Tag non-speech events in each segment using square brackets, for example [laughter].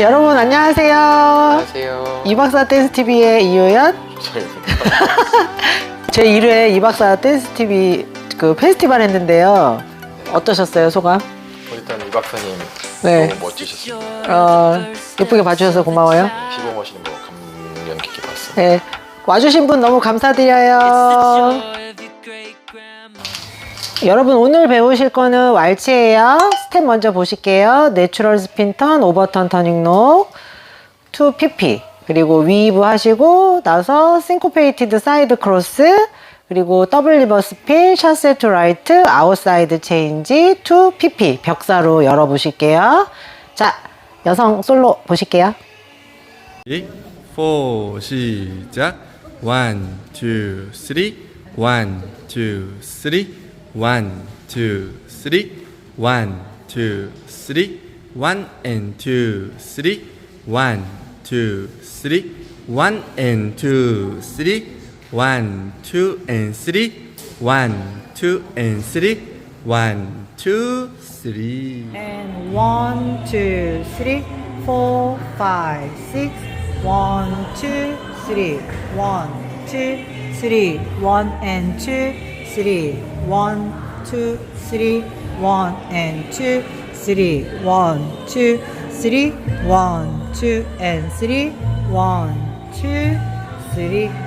여러분 안녕하세요. 안녕하세요. 이박사 댄스 TV의 이효연. [laughs] 제 1회 이박사 댄스 TV 그 페스티벌 했는데요. 어떠셨어요 소감? 일단 이 박사님 네. 너무 멋지셨습니다. 어, 예쁘게 봐주셔서 고마워요. 시범하시는 거 감명 깊게 봤어요. 네. 와주신 분 너무 감사드려요. 여러분 오늘 배우실 거는 왈츠예요 스텝 먼저 보실게요 내추럴 스핀턴 오버턴 터닝록 투 PP 그리고 위브 하시고 나서 싱코페이티드 사이드 크로스 그리고 더블 리버스 핀, 샷셋 투 라이트, 아웃사이드 체인지, 투 PP 벽사로 열어보실게요. 자, 여성 솔로 보실게요. 4, 시작. 1, 2, 3, 1, 2, 3 One, two, three. One, two, three. One and two, three. One, two, three. One and two, three. One, two and three. One, two and three. One, two, three. And one, two, three, four, five, six. One, two, three. One, two, three. One and two three. One, two, three. One and two, three. One, two, three. One, two and three. One, two, three.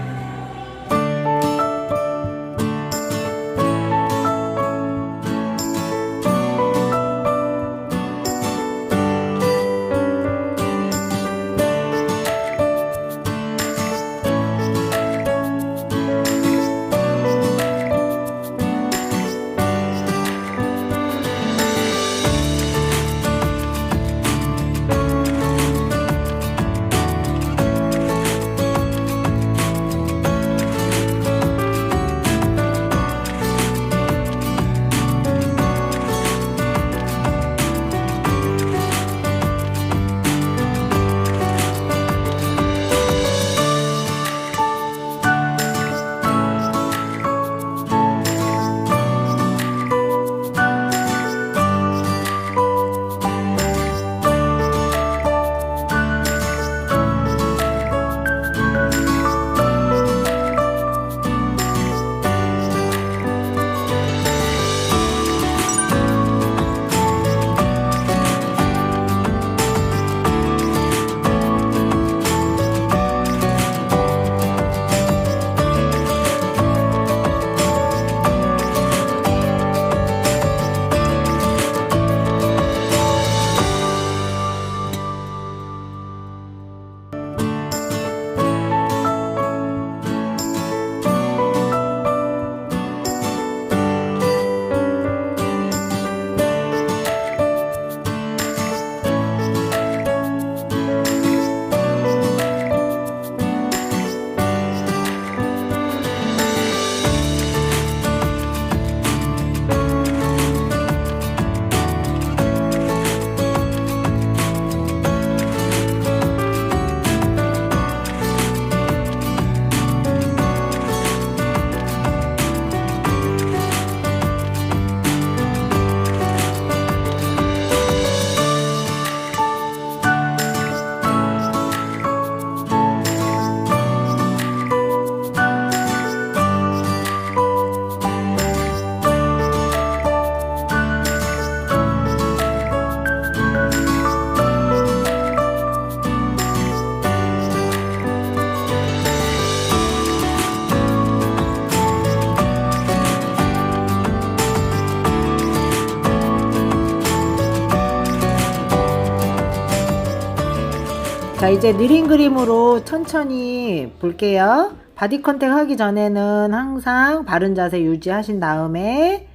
자 이제 느린 그림으로 천천히 볼게요. 바디 컨택 하기 전에는 항상 바른 자세 유지하신 다음에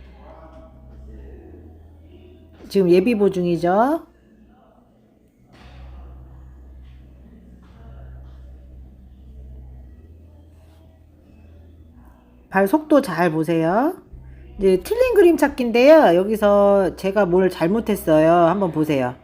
지금 예비 보 중이죠? 발 속도 잘 보세요. 이제 틀린 그림 찾기인데요. 여기서 제가 뭘 잘못했어요? 한번 보세요.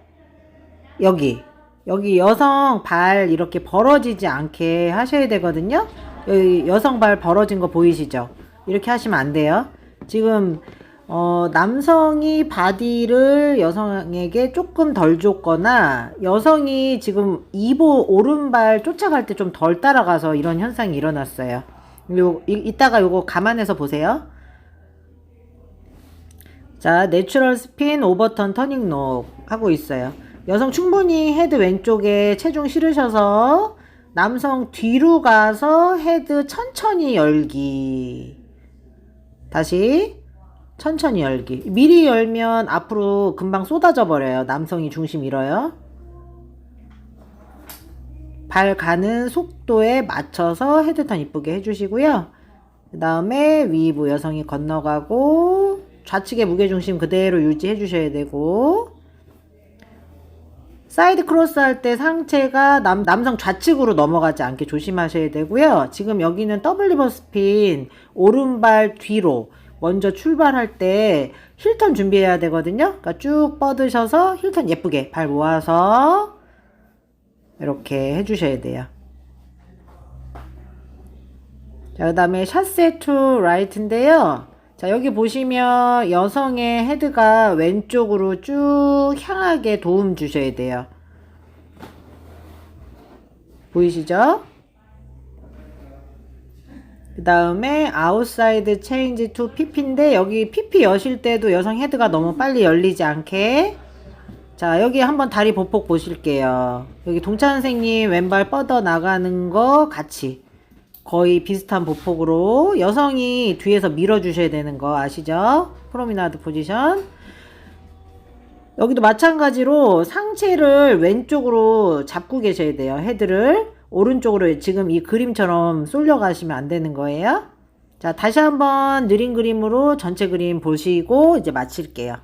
여기 여기 여성 발 이렇게 벌어지지 않게 하셔야 되거든요. 여기 여성 발 벌어진 거 보이시죠? 이렇게 하시면 안 돼요. 지금 어, 남성이 바디를 여성에게 조금 덜 줬거나 여성이 지금 이보 오른발 쫓아갈 때 좀 덜 따라가서 이런 현상이 일어났어요. 요, 이, 이따가 요거 감안해서 보세요. 자, 내추럴 스핀 오버턴 터닝 록 하고 있어요. 여성 충분히 헤드 왼쪽에 체중 실으셔서 남성 뒤로 가서 헤드 천천히 열기. 다시 천천히 열기. 미리 열면 앞으로 금방 쏟아져 버려요. 남성이 중심 잃어요. 발 가는 속도에 맞춰서 헤드턴 이쁘게 해주시고요. 그 다음에 위부 여성이 건너가고 좌측의 무게중심 그대로 유지해 주셔야 되고 사이드 크로스 할 때 상체가 남, 남성 좌측으로 넘어가지 않게 조심하셔야 되고요. 지금 여기는 더블 리버 스핀 오른발 뒤로 먼저 출발할 때 힐턴 준비해야 되거든요. 그러니까 쭉 뻗으셔서 힐턴 예쁘게 발 모아서 이렇게 해주셔야 돼요. 자, 그 다음에 샷세 투 라이트인데요. 자, 여기 보시면 여성의 헤드가 왼쪽으로 쭉 향하게 도움 주셔야 돼요. 보이시죠? 그 다음에 아웃사이드 체인지 투 PP인데 여기 PP 여실 때도 여성 헤드가 너무 빨리 열리지 않게 자 여기 한번 다리 보폭 보실게요. 여기 동차 선생님 왼발 뻗어 나가는 거 같이 거의 비슷한 보폭으로 여성이 뒤에서 밀어주셔야 되는 거 아시죠? 프로미나드 포지션. 여기도 마찬가지로 상체를 왼쪽으로 잡고 계셔야 돼요. 헤드를 오른쪽으로 지금 이 그림처럼 쏠려 가시면 안 되는 거예요. 자, 다시 한번 느린 그림으로 전체 그림 보시고 이제 마칠게요.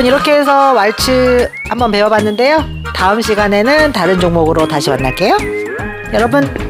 여러분 이렇게 해서 왈츠 한번 배워봤는데요. 다음 시간에는 다른 종목으로 다시 만날게요. 여러분